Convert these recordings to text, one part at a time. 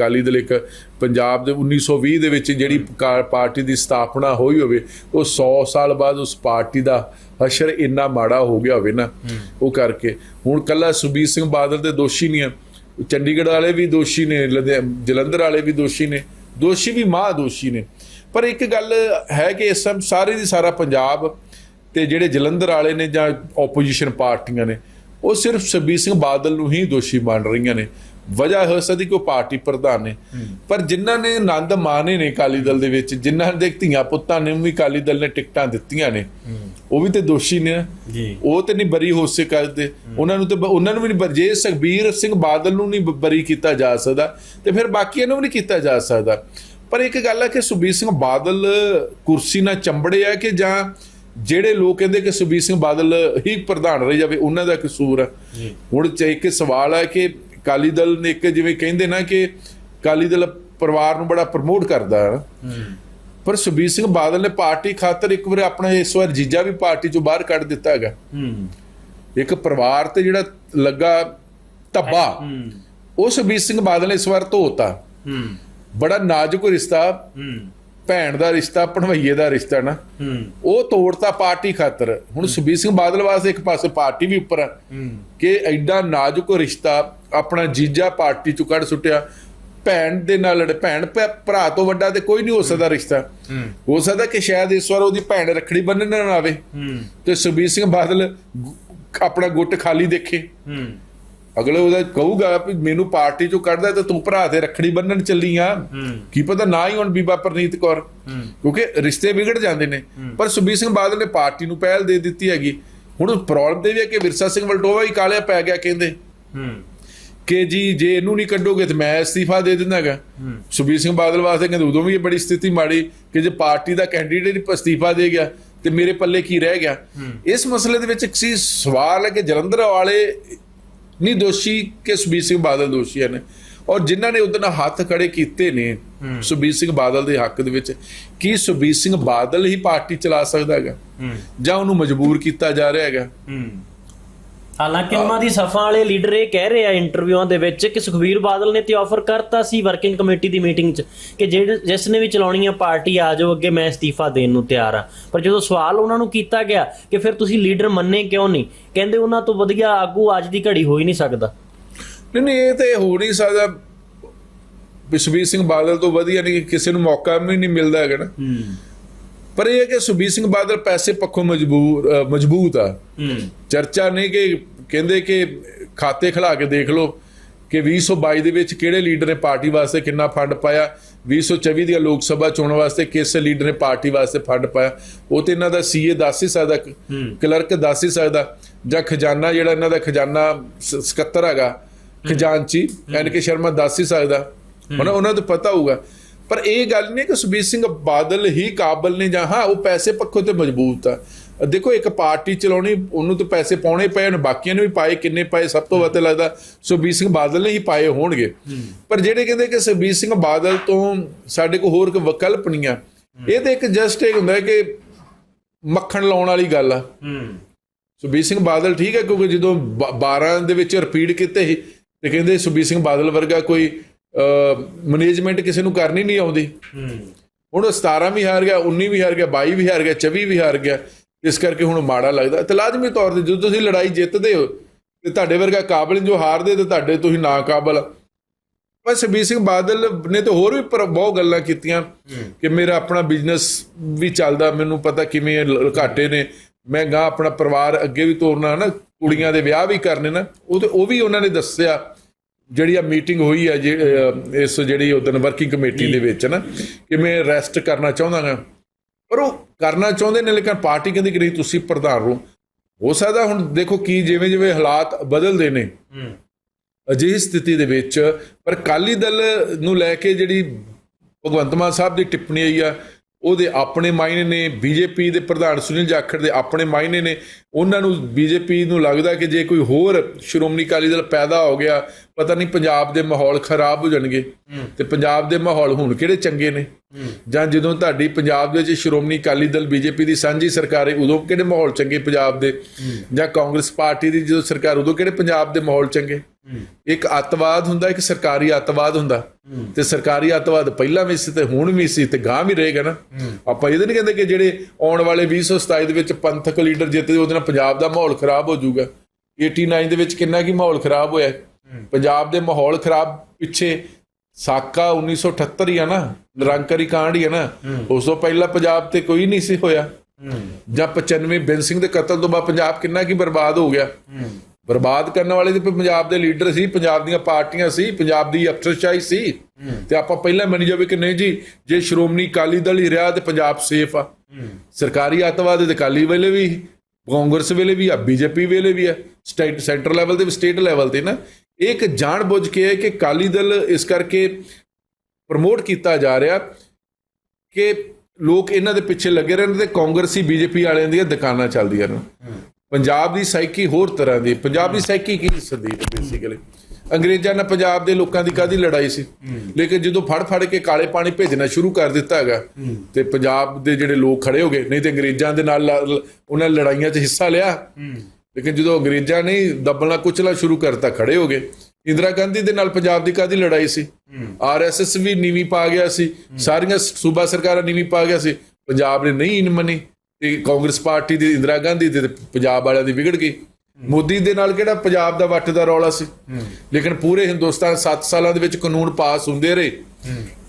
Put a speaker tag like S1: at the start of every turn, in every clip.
S1: ਅਕਾਲੀ ਦਲ ਇੱਕ ਪੰਜਾਬ ਦੇ 1920 ਦੇ ਵਿੱਚ ਜਿਹੜੀ ਪਾਰਟੀ ਦੀ ਸਥਾਪਨਾ ਹੋਈ ਹੋਵੇ ਉਹ 100 ਸਾਲ ਬਾਅਦ ਉਸ ਪਾਰਟੀ ਦਾ ਹਸ਼ਰ ਇੰਨਾ ਮਾੜਾ ਹੋ ਗਿਆ ਹੋਵੇ ਨਾ ਉਹ ਕਰਕੇ। ਹੁਣ ਕੱਲਾ ਸੁਬੀਰ ਸਿੰਘ ਬਾਦਲ ਦੇ ਦੋਸ਼ੀ ਨਹੀਂ ਆ। ਚੰਡੀਗੜ੍ਹ ਵਾਲੇ ਵੀ ਦੋਸ਼ੀ ਨੇ ਜਲੰਧਰ ਵਾਲੇ ਵੀ ਦੋਸ਼ੀ ਨੇ। ਦੋਸ਼ੀ ਵੀ ਮਹਾ ਦੋਸ਼ੀ ਨੇ। ਪਰ ਇੱਕ ਗੱਲ ਹੈ ਕਿ ਇਸ ਸਮੇਂ ਸਾਰੇ ਦੀ ਸਾਰਾ ਪੰਜਾਬ ਤੇ ਜਿਹੜੇ ਜਲੰਧਰ ਵਾਲੇ ਨੇ ਜਾਂ ਆਪੋਜੀਸ਼ਨ ਪਾਰਟੀਆਂ ਨੇ ਉਹ ਸਿਰਫ ਸੁਖਬੀਰ ਸਿੰਘ ਬਾਦਲ ਨੂੰ ਹੀ ਦੋਸ਼ੀ ਮੰਨ ਰਹੀਆਂ ਨੇ। ਵਜ੍ਹਾ ਹੋ ਸਕਦੀ ਕਿ ਉਹ ਪਾਰਟੀ ਪ੍ਰਧਾਨ ਨੇ। ਪਰ ਜਿਨ੍ਹਾਂ ਨੇ ਆਨੰਦ ਮਾਣੇ ਨੇ ਅਕਾਲੀ ਦਲ ਦੇ ਵਿੱਚ ਜਿਨ੍ਹਾਂ ਦੇ ਧੀਆਂ ਪੁੱਤਾਂ ਨੇ ਵੀ ਅਕਾਲੀ ਦਲ ਨੇ ਟਿਕਟਾਂ ਦਿੱਤੀਆਂ ਨੇ ਉਹ ਵੀ ਤੇ ਦੋਸ਼ੀ ਨੇ। ਉਹ ਤੇ ਨਹੀਂ ਬਰੀ ਹੋ ਸਕਦੇ ਉਹਨਾਂ ਨੂੰ ਤੇ ਉਹਨਾਂ ਨੂੰ ਵੀ ਨਹੀਂ ਜੇ ਸੁਖਬੀਰ ਸਿੰਘ ਬਾਦਲ ਨੂੰ ਨਹੀਂ ਬਰੀ ਕੀਤਾ ਜਾ ਸਕਦਾ ਤੇ ਫਿਰ ਬਾਕੀਆਂ ਨੂੰ ਵੀ ਨਹੀਂ ਕੀਤਾ ਜਾ ਸਕਦਾ। ਪਰ ਇੱਕ ਗੱਲ ਹੈ ਕਿ ਸੁਖਬੀਰ ਸਿੰਘ ਬਾਦਲ ਕੁਰਸੀ ਨਾਲ ਚੰਬੜੇ ਆ ਕਿ ਜਾਂ ਜਿਹੜੇ ਲੋਕ ਕਹਿੰਦੇ ਕਿ ਸੁਖਬੀਰ ਸਿੰਘ ਬਾਦਲ ਹੀ ਪ੍ਰਧਾਨ ਰਹੀ ਜਾਵੇ ਉਹਨਾਂ ਦਾ ਕਸੂਰ ਹੈ ਹੁਣ ਇੱਕ ਸਵਾਲ ਹੈ ਕਿ ਅਕਾਲੀ ਦਲ ਨੇ ਇੱਕ ਜਿਵੇਂ ਕਹਿੰਦੇ ਨਾ ਕਿ ਅਕਾਲੀ ਦਲ ਪਰਿਵਾਰ ਨੂੰ ਬੜਾ ਪ੍ਰਮੋਟ ਕਰਦਾ ਹੈ ਪਰ ਸੁਖਬੀਰ ਸਿੰਘ ਬਾਦਲ ਨੇ ਪਾਰਟੀ ਖਾਤਰ ਇੱਕ ਵਾਰ ਆਪਣਾ ਇਸ ਵਾਰ ਜੀਜਾ ਵੀ ਪਾਰਟੀ ਚੋਂ ਬਾਹਰ ਕੱਢ ਦਿੱਤਾ ਹੈਗਾ। ਇੱਕ ਪਰਿਵਾਰ ਤੇ ਜਿਹੜਾ ਲੱਗਾ ਧੱਬਾ ਉਹ ਸੁਖਬੀਰ ਸਿੰਘ ਬਾਦਲ ਨੇ ਇਸ ਵਾਰ ਧੋਤਾ। ਬੜਾ ਨਾਜ਼ੁਕ ਰਿਸ਼ਤਾ। ਭੈਣ ਦਾ ਰਿਸ਼ਤਾ ਭਣਵਈਏ ਦਾ ਰਿਸ਼ਤਾ ਨਾ ਉਹ ਤੋੜਤਾ ਪਾਰਟੀ ਖਾਤਰ। ਹੁਣ ਸੁਖਬੀਰ ਸਿੰਘ ਬਾਦਲ ਵਾਸਤੇ ਇੱਕ ਪਾਸੇ ਪਾਰਟੀ ਵੀ ਉੱਪਰ ਆ
S2: ਹੂੰ।
S1: ਕਿ ਐਡਾ ਨਾਜ਼ੁਕ ਰਿਸ਼ਤਾ ਆਪਣਾ ਜੀਜਾ ਪਾਰਟੀ ਚੋਂ ਕੱਢ ਸੁੱਟਿਆ। ਭੈਣ ਦੇ ਨਾਲ ਲੜੇ ਭੈਣ ਭਰਾ ਤੋਂ ਵੱਡਾ ਤੇ ਕੋਈ ਨਹੀਂ ਹੋ ਸਕਦਾ ਰਿਸ਼ਤਾ।
S2: ਹੂੰ।
S1: ਸਕਦਾ ਕਿ ਸ਼ਾਇਦ ਇਸ ਵਾਰ ਉਹਦੀ ਭੈਣ ਰੱਖੜੀ ਬੰਨਣ ਨਾ ਆਵੇ। ਤੇ ਸੁਖਬੀਰ ਸਿੰਘ ਬਾਦਲ ਆਪਣਾ ਗੁੱਟ ਖਾਲੀ ਦੇਖੇ। ਅਗਲੇ ਉਹਦਾ ਕਹੂਗਾ ਵੀ ਮੈਨੂੰ ਪਾਰਟੀ ਚੋਂ ਕੱਢਦਾ ਤੇ ਤੂੰ ਭਰਾ ਤੇ ਰੱਖੜੀ ਬੰਨਣ ਚੱਲੀ ਆ। ਕੀ ਪਤਾ ਨਾ ਹੀ ਹੁਣ ਬੀਬਾ ਪ੍ਰਨੀਤ ਕੌਰ। ਕਿਉਂਕਿ ਰਿਸ਼ਤੇ ਵਿਗੜ ਜਾਂਦੇ ਨੇ। ਪਰ ਸੁਖਬੀਰ ਸਿੰਘ ਬਾਦਲ ਨੇ ਪਾਰਟੀ ਨੂੰ ਪਹਿਲ ਦੇ ਦਿੱਤੀ ਹੈਗੀ। ਹੁਣ ਪ੍ਰੋਬਲਮ ਤੇ ਵੀ ਹੈ ਕਿ ਵਿਰਸਾ ਸਿੰਘ ਵਲਟੋਵਾ ਹੀ ਕਾਲਿਆ ਪੈ ਗਿਆ ਕਹਿੰਦੇ। ਕਿ ਜੀ ਜੇ ਇਹਨੂੰ ਨਹੀਂ ਕੱਢੋਗੇ ਤੇ ਮੈਂ ਅਸਤੀਫਾ ਦੇ ਦਿੰਦਾਗਾ
S2: ਹੂੰ।
S1: ਸੁਖਬੀਰ ਸਿੰਘ ਬਾਦਲ ਵਾਸਤੇ ਕਹਿੰਦੇ ਉਦੋਂ ਵੀ ਇਹ ਬੜੀ ਸਥਿਤੀ ਮਾੜੀ ਕਿ ਜੇ ਪਾਰਟੀ ਦਾ ਕੈਂਡੀਡੇਟ ਹੀ ਅਸਤੀਫਾ ਦੇ ਗਿਆ ਤੇ ਮੇਰੇ ਪੱਲੇ ਕੀ ਰਹਿ ਗਿਆ। ਇਸ ਮਸਲੇ ਦੇ ਵਿੱਚ ਇੱਕ ਸੀ ਸਵਾਲ ਹੈ ਕਿ ਜਲੰਧਰ ਵਾਲੇ ਨਹੀਂ ਦੋਸ਼ੀ ਕਿ ਸੁਖਬੀਰ ਸਿੰਘ ਬਾਦਲ ਦੋਸ਼ੀ ਨੇ ਔਰ ਜਿਨ੍ਹਾਂ ਨੇ ਉਹਦੇ ਨਾਲ ਹੱਥ ਖੜੇ ਕੀਤੇ ਨੇ ਸੁਖਬੀਰ ਸਿੰਘ ਬਾਦਲ ਦੇ ਹੱਕ ਦੇ ਵਿੱਚ ਕੀ ਸੁਖਬੀਰ ਸਿੰਘ ਬਾਦਲ ਹੀ ਪਾਰਟੀ ਚਲਾ ਸਕਦਾ ਹੈਗਾ? ਜਾਂ ਉਹਨੂੰ ਮਜਬੂਰ ਕੀਤਾ ਜਾ ਰਿਹਾ ਹੈਗਾ?
S2: ਹਾਲਾਂਕਿ ਉਹਨਾਂ ਦੀ ਸਫਾ ਵਾਲੇ ਲੀਡਰ ਇਹ ਕਹਿ ਰਹੇ ਆ ਇੰਟਰਵਿਊਆਂ ਦੇ ਵਿੱਚ ਕਿ ਸੁਖਵੀਰ ਬਾਦਲ ਨੇ ਤੇ ਆਫਰ ਕਰਤਾ ਸੀ ਵਰਕਿੰਗ ਕਮੇਟੀ ਦੀ ਮੀਟਿੰਗ 'ਚ ਕਿ ਜਿਹੜੇ ਜਿਸ ਨੇ ਵੀ ਚਲਾਉਣੀ ਆ ਪਾਰਟੀ ਆ ਜਾਓ ਅੱਗੇ ਮੈਂ ਅਸਤੀਫਾ ਦੇਣ ਨੂੰ ਤਿਆਰ ਆ। ਪਰ ਜਦੋਂ ਸਵਾਲ ਉਹਨਾਂ ਨੂੰ ਕੀਤਾ ਗਿਆ ਕਿ ਫਿਰ ਤੁਸੀਂ ਲੀਡਰ ਮੰਨੇ ਕਿਉਂ ਨਹੀਂ ਕਹਿੰਦੇ ਉਹਨਾਂ ਤੋਂ ਵਧੀਆ ਆਗੂ ਅੱਜ ਦੀ ਘੜੀ ਹੋ ਹੀ ਨਹੀਂ ਸਕਦਾ।
S1: ਨਹੀਂ ਨਹੀਂ ਇਹ ਤੇ ਹੋ ਨਹੀਂ ਸਕਦਾ। ਸੁਖਬੀਰ ਸਿੰਘ ਬਾਦਲ ਤੋਂ ਵਧੀਆ ਨਹੀਂ ਕਿਸੇ ਨੂੰ ਮੌਕਾ ਵੀ ਨਹੀਂ ਮਿਲਦਾ ਹੈਗਾ ਨਾ। ਪਰ ਇਹ ਹੈ ਕਿ ਸੁਖਬੀਰ ਸਿੰਘ ਬਾਦਲ ਪੈਸੇ ਪੱਖੋਂ ਮਜਬੂਰ ਮਜ਼ਬੂਤ ਆ। ਚਰਚਾ ਨਹੀਂ ਕਿ ਕਹਿੰਦੇ ਕਿ ਖਾਤੇ ਖਿਲਾ ਕੇ ਦੇਖ ਲਓ ਕਿ 2022 ਦੇ ਵਿੱਚ ਕਿਹੜੇ ਲੀਡਰ ਨੇ ਪਾਰਟੀ ਵਾਸਤੇ ਕਿੰਨਾ ਫੰਡ ਪਾਇਆ 2024 ਦੀਆਂ ਲੋਕ ਸਭਾ ਚੋਣਾਂ ਵਾਸਤੇ ਕਿਸ ਲੀਡਰ ਨੇ ਪਾਰਟੀ ਵਾਸਤੇ ਫੰਡ ਪਾਇਆ। ਉਹ ਤੇ ਇਹਨਾਂ ਦਾ ਸੀਏ ਦੱਸ ਹੀ ਸਕਦਾ ਕਲਰਕ ਦੱਸ ਹੀ ਸਕਦਾ ਜਾਂ ਖਜ਼ਾਨਾ ਜਿਹੜਾ ਇਹਨਾਂ ਦਾ ਖਜ਼ਾਨਾ ਸਕੱਤਰ ਹੈਗਾ ਖਜ਼ਾਨਚੀ ਐਨ ਕੇ ਸ਼ਰਮਾ ਦੱਸ ਹੀ ਸਕਦਾ। ਉਹਨਾਂ ਉਹਨਾਂ ਨੂੰ ਪਤਾ ਹੋਊਗਾ। ਪਰ ਇਹ ਗੱਲ ਨਹੀਂ ਕਿ ਸੁਖਬੀਰ ਸਿੰਘ ਬਾਦਲ ਹੀ ਕਾਬਲ ਨੇ ਜਾਂ ਹਾਂ ਉਹ ਪੈਸੇ ਪੱਖੋਂ ਤੇ ਮਜ਼ਬੂਤ ਆ। ਦੇਖੋ ਇੱਕ ਪਾਰਟੀ ਚਲਾਉਣੀ ਉਹਨੂੰ ਤਾਂ ਪੈਸੇ ਪਾਉਣੇ ਪਏ ਨੇ ਬਾਕੀਆਂ ਨੇ ਵੀ ਪਾਏ ਕਿੰਨੇ ਪਾਏ ਸਭ ਤੋਂ ਵੱਧ ਲੱਗਦਾ ਸੁਖਬੀਰ ਸਿੰਘ ਬਾਦਲ ਨੇ ਹੀ ਪਾਏ ਹੋਣਗੇ। ਪਰ ਜਿਹੜੇ ਕਹਿੰਦੇ ਕਿ ਸੁਖਬੀਰ ਸਿੰਘ ਬਾਦਲ ਤੋਂ ਸਾਡੇ ਕੋਲ ਹੋਰ ਕੋਈ ਵਿਕਲਪ ਨਹੀਂ ਆ ਇਹ ਤਾਂ ਇੱਕ ਜਸਟ ਇੱਕ ਹੁੰਦਾ ਹੈ ਕਿ ਮੱਖਣ ਲਾਉਣ ਵਾਲੀ ਗੱਲ ਆ।
S2: ਹੂੰ
S1: ਸੁਖਬੀਰ ਸਿੰਘ ਬਾਦਲ ਠੀਕ ਹੈ ਕਿਉਂਕਿ ਜਦੋਂ ਬ- 12 ਦੇ ਵਿੱਚ ਰਿਪੀਟ ਕੀਤੇ ਸੀ ਤੇ ਕਹਿੰਦੇ ਸੁਖਬੀਰ ਸਿੰਘ ਬਾਦਲ ਵਰਗਾ ਕੋਈ ਮੈਨੇਜਮੈਂਟ ਕਿਸੇ ਨੂੰ ਕਰਨੀ ਨਹੀਂ ਆਉਂਦੀ। ਹੁਣ ਉਹ 17 ਵੀ ਹਾਰ ਗਿਆ 19 ਵੀ ਹਾਰ ਗਿਆ 22 ਵੀ ਹਾਰ ਗਿਆ 24 ਵੀ ਹਾਰ ਗਿਆ ਇਸ ਕਰਕੇ ਹੁਣ ਮਾੜਾ ਲੱਗਦਾ। ਤੇ ਲਾਜ਼ਮੀ ਤੌਰ ਤੇ ਜਦੋਂ ਤੁਸੀਂ ਲੜਾਈ ਜਿੱਤਦੇ ਹੋ ਤੇ ਤੁਹਾਡੇ ਵਰਗਾ ਕਾਬਲ ਜੋ ਹਾਰਦੇ ਤੇ ਤੁਹਾਡੇ ਤੁਸੀਂ ਨਾ ਕਾਬਲ। ਪਰ ਸੁਖਬੀਰ ਸਿੰਘ ਬਾਦਲ ਨੇ ਤਾਂ ਹੋਰ ਵੀ ਬਹੁਤ ਗੱਲਾਂ ਕੀਤੀਆਂ ਕਿ ਮੇਰਾ ਆਪਣਾ ਬਿਜ਼ਨਸ ਵੀ ਚੱਲਦਾ ਮੈਨੂੰ ਪਤਾ ਕਿਵੇਂ ਘਾਟੇ ਨੇ। ਮੈਂ ਗਾ ਆਪਣਾ ਪਰਿਵਾਰ ਅੱਗੇ ਵੀ ਤੋਰਨਾ ਨਾ ਕੁੜੀਆਂ ਦੇ ਵਿਆਹ ਵੀ ਕਰਨੇ ਨਾ। ਉਹ ਤੇ ਉਹ ਵੀ ਉਹਨਾਂ ਨੇ ਦੱਸਿਆ ਜਿਹੜੀ ਆ ਮੀਟਿੰਗ ਹੋਈ ਆ ਜੇ- ਇਸ ਜਿਹੜੀ ਉਦੋਂ ਵਰਕਿੰਗ ਕਮੇਟੀ ਦੇ ਵਿੱਚ ਨਾ ਕਿ ਮੈਂ ਰੈਸਟ ਕਰਨਾ ਚਾਹੁੰਦਾ ਹਾਂ ਪਰ ਉਹ ਕਰਨਾ ਚਾਹੁੰਦੇ ਨੇ, ਲੇਕਿਨ ਪਾਰਟੀ ਕਹਿੰਦੀ ਕਿ ਨਹੀਂ, ਤੁਸੀਂ ਪ੍ਰਧਾਨ ਰਹੋ ਹੋ ਸਕਦਾ ਹੁਣ ਦੇਖੋ ਕੀ ਜਿਵੇਂ ਜਿਵੇਂ ਹਾਲਾਤ ਬਦਲਦੇ ਨੇ, ਅਜਿਹੀ ਸਥਿਤੀ ਦੇ ਵਿੱਚ, ਪਰ ਕਾਲੀ ਦਲ ਨੂੰ ਲੈ ਕੇ ਜਿਹੜੀ ਭਗਵੰਤ ਮਾਨ ਸਾਹਿਬ ਦੀ ਟਿੱਪਣੀ ਆਈ ਆ ਉਹਦੇ ਆਪਣੇ ਮਾਇਨੇ ਨੇ ਬੀਜੇਪੀ ਦੇ ਪ੍ਰਧਾਨ ਸੁਨੀਲ ਜਾਖੜ ਦੇ ਆਪਣੇ ਮਾਇਨੇ ਨੇ ਉਹਨਾਂ ਨੂੰ ਬੀਜੇਪੀ ਨੂੰ ਲੱਗਦਾ ਕਿ ਜੇ ਕੋਈ ਹੋਰ ਸ਼੍ਰੋਮਣੀ ਅਕਾਲੀ ਦਲ ਪੈਦਾ ਹੋ ਗਿਆ ਪਤਾ ਨਹੀਂ ਪੰਜਾਬ ਦੇ ਮਾਹੌਲ ਖਰਾਬ ਹੋ ਜਾਣਗੇ। ਤੇ ਪੰਜਾਬ ਦੇ ਮਾਹੌਲ ਹੁਣ ਕਿਹੜੇ ਚੰਗੇ ਨੇ? ਜਾਂ ਜਦੋਂ ਤੁਹਾਡੀ ਪੰਜਾਬ ਦੇ ਵਿੱਚ ਸ਼੍ਰੋਮਣੀ ਅਕਾਲੀ ਦਲ ਬੀਜੇਪੀ ਦੀ ਸਾਂਝੀ ਸਰਕਾਰ ਹੈ ਉਦੋਂ ਕਿਹੜੇ ਮਾਹੌਲ ਚੰਗੇ ਪੰਜਾਬ ਦੇ? ਜਾਂ ਕਾਂਗਰਸ ਪਾਰਟੀ ਦੀ ਜਦੋਂ ਸਰਕਾਰ ਉਦੋਂ ਕਿਹੜੇ ਪੰਜਾਬ ਦੇ ਮਾਹੌਲ ਚੰਗੇ? ਇੱਕ ਅੱਤਵਾਦ ਹੁੰਦਾ ਇੱਕ ਸਰਕਾਰੀ ਅੱਤਵਾਦ ਹੁੰਦਾ। ਤੇ ਸਰਕਾਰੀ ਅੱਤਵਾਦ ਪਹਿਲਾਂ ਵੀ ਸੀ ਤੇ ਹੁਣ ਵੀ ਸੀ ਤੇ ਗਾਂ ਵੀ ਰਹੇਗਾ ਨਾ। ਆਪਾਂ ਇਹਦੇ ਨਹੀਂ ਕਹਿੰਦੇ ਕਿ ਜਿਹੜੇ ਆਉਣ ਵਾਲੇ 2027 ਦੇ ਵਿੱਚ ਪੰਥਕ ਲੀਡਰ ਜਿੱਤਦੇ ਉਹਦੇ ਨਾਲ ਪੰਜਾਬ ਦਾ ਮਾਹੌਲ ਖਰਾਬ ਹੋ ਜਾਊਗਾ। 89 ਦੇ ਵਿੱਚ ਕਿੰਨਾ ਕੀ ਮਾਹੌਲ ਖਰਾਬ ਹੋਇਆ। ਪੰਜਾਬ ਦੇ ਮਾਹੌਲ ਖਰਾਬ ਪਿੱਛੇ ਸਾਕਾ 1978 ਹੀ ਆ ਨਾ ਨਿਰੰਕਰੀ ਕਾਂਡ ਹੀ ਆ ਨਾ। ਉਸ ਤੋਂ ਪਹਿਲਾਂ ਪੰਜਾਬ ਤੇ ਕੋਈ ਨਹੀਂ ਸੀ ਹੋਇਆ। ਜਾਂ 95 ਬੈਨ ਸਿੰਘ ਦੇ ਕਤਲ ਤੋਂ ਬਾਅਦ ਪੰਜਾਬ ਕਿੰਨਾ ਕੀ ਬਰਬਾਦ ਹੋ ਗਿਆ। ਬਰਬਾਦ ਕਰਨ ਵਾਲੇ ਤੇ ਪੰਜਾਬ ਦੇ ਲੀਡਰ ਸੀ, ਪੰਜਾਬ ਦੀਆਂ ਪਾਰਟੀਆਂ ਸੀ, ਪੰਜਾਬ ਦੀ ਅਫਸਰਸ਼ਾਹੀ ਸੀ। ਤੇ ਆਪਾਂ ਪਹਿਲਾਂ ਮੰਨੀ ਜਾਵੇ ਕਿ ਨਹੀਂ ਜੀ, ਜੇ ਸ਼੍ਰੋਮਣੀ ਅਕਾਲੀ ਦਲ ਹੀ ਰਿਹਾ ਤੇ ਪੰਜਾਬ ਸੇਫ ਆ। ਸਰਕਾਰੀ ਅੱਤਵਾਦ ਦੇ ਅਕਾਲੀ ਵੇਲੇ ਵੀ, ਕਾਂਗਰਸ ਵੇਲੇ ਵੀ, ਆ ਬੀਜੇਪੀ ਵੇਲੇ ਵੀ ਆ। ਸਟੇਟ, ਸੈਂਟਰ ਲੈਵਲ ਤੇ ਵੀ, ਸਟੇਟ ਲੈਵਲ ਤੇ ਨਾ। ਇਹ ਇੱਕ ਜਾਣ ਬੁੱਝ ਕੇ ਹੈ ਕਿ ਅਕਾਲੀ ਦਲ ਇਸ ਕਰਕੇ ਪ੍ਰਮੋਟ ਕੀਤਾ ਜਾ ਰਿਹਾ ਕਿ ਲੋਕ ਇਹਨਾਂ ਦੇ ਪਿੱਛੇ ਲੱਗੇ ਰਹਿਣ ਤੇ ਕਾਂਗਰਸੀ, ਬੀਜੇਪੀ ਵਾਲਿਆਂ ਦੀਆਂ ਦੁਕਾਨਾਂ ਚੱਲਦੀਆਂ ਨੇ ਪੰਜਾਬ ਦੀ ਸਾਈਕੀ ਹੋਰ ਤਰ੍ਹਾਂ ਦੀ ਪੰਜਾਬ ਦੀ ਸਾਈਕੀ ਕੀ ਸੰਦੀਪ ਬੇਸਿਕਲੀ ਅੰਗਰੇਜ਼ਾਂ ਨਾਲ ਪੰਜਾਬ ਦੇ ਲੋਕਾਂ ਦੀ ਕਾਦੀ ਲੜਾਈ ਸੀ? ਲੇਕਿਨ ਜਦੋਂ ਫੜ ਫੜ ਕੇ ਕਾਲੇ ਪਾਣੀ ਭੇਜਣਾ ਸ਼ੁਰੂ ਕਰ ਦਿੱਤਾ ਹੈਗਾ ਤੇ ਪੰਜਾਬ ਦੇ ਜਿਹੜੇ ਲੋਕ ਖੜੇ ਹੋ ਗਏ ਨਹੀਂ ਤੇ ਅੰਗਰੇਜ਼ਾਂ ਦੇ ਨਾਲ ਉਹਨਾਂ ਨੇ ਲੜਾਈਆਂ 'ਚ ਹਿੱਸਾ ਲਿਆ। ਲੇਕਿਨ ਜਦੋਂ ਅੰਗਰੇਜ਼ਾਂ ਨੇ ਦੱਬਣਾ ਕੁਚਲਾ ਸ਼ੁਰੂ ਕਰਤਾ ਖੜੇ ਹੋ ਗਏ ਇੰਦਰਾ ਗਾਂਧੀ ਦੇ ਨਾਲ ਪੰਜਾਬ ਦੀ ਕਾਦੀ ਲੜਾਈ ਸੀ? ਆਰਐਸਐਸ ਵੀ ਨੀਵੀਂ ਪਾ ਗਿਆ ਸੀ। ਸਾਰੀਆਂ ਸੂਬਾ ਸਰਕਾਰਾਂ ਨੀਵੀਂ ਪਾ ਗਿਆ ਸੀ। ਪੰਜਾਬ ਨੇ ਨਹੀਂ ਇਨ ਮੰਨੀ। ਤੇ ਕਾਂਗਰਸ ਪਾਰਟੀ ਦੀ ਇੰਦਰਾ ਗਾਂਧੀ ਦੇ ਤੇ ਪੰਜਾਬ ਵਾਲਿਆਂ ਦੀ ਵਿਗੜ ਗਈ। ਮੋਦੀ ਦੇ ਨਾਲ ਕਿਹੜਾ ਪੰਜਾਬ ਦਾ ਵੱਟ ਦਾ ਰੌਲਾ ਸੀ? ਲੇਕਿਨ ਪੂਰੇ ਹਿੰਦੁਸਤਾਨ 7 ਸਾਲਾਂ ਦੇ ਵਿੱਚ ਕਾਨੂੰਨ ਪਾਸ ਹੁੰਦੇ ਰਹੇ।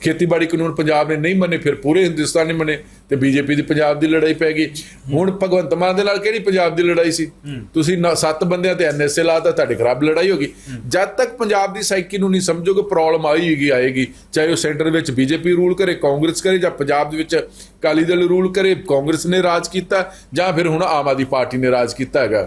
S1: ਖੇਤੀਬਾੜੀ ਕਾਨੂੰਨ ਪੰਜਾਬ ਨੇ ਨਹੀਂ ਮੰਨੇ ਫਿਰ ਪੂਰੇ ਹਿੰਦੁਸਤਾਨ ਨੇ ਮੰਨੇ ਤੇ ਬੀਜੇਪੀ ਦੀ ਪੰਜਾਬ ਦੀ ਲੜਾਈ ਪੈ ਗਈ। ਹੁਣ ਭਗਵੰਤ ਮਾਨ ਦੇ ਨਾਲ ਕਿਹੜੀ ਪੰਜਾਬ ਦੀ ਲੜਾਈ ਸੀ? ਤੁਸੀਂ ਨਾ- ਸੱਤ ਬੰਦਿਆਂ ਤੇ ਐਨਐਸਏ ਲਾਤਾ ਤੁਹਾਡੇ ਖਰਾਬ ਲੜਾਈ ਹੋ ਗਈ। ਜਦ ਤੱਕ ਪੰਜਾਬ ਦੀ ਸਾਈਕੀ ਨੂੰ ਨਹੀਂ ਸਮਝੋਗੇ ਪ੍ਰੋਬਲਮ ਆਏਗੀ ਆਏਗੀ। ਚਾਹੇ ਉਹ ਸੈਂਟਰ ਵਿੱਚ ਬੀਜੇਪੀ ਰੂਲ ਕਰੇ ਕਾਂਗਰਸ ਕਰੇ ਜਾਂ ਪੰਜਾਬ ਦੇ ਵਿੱਚ ਅਕਾਲੀ ਦਲ ਰੂਲ ਕਰੇ ਕਾਂਗਰਸ ਨੇ ਰਾਜ ਕੀਤਾ ਜਾਂ ਫਿਰ ਹੁਣ ਆਮ ਆਦਮੀ ਪਾਰਟੀ ਨੇ ਰਾਜ ਕੀਤਾ ਹੈਗਾ।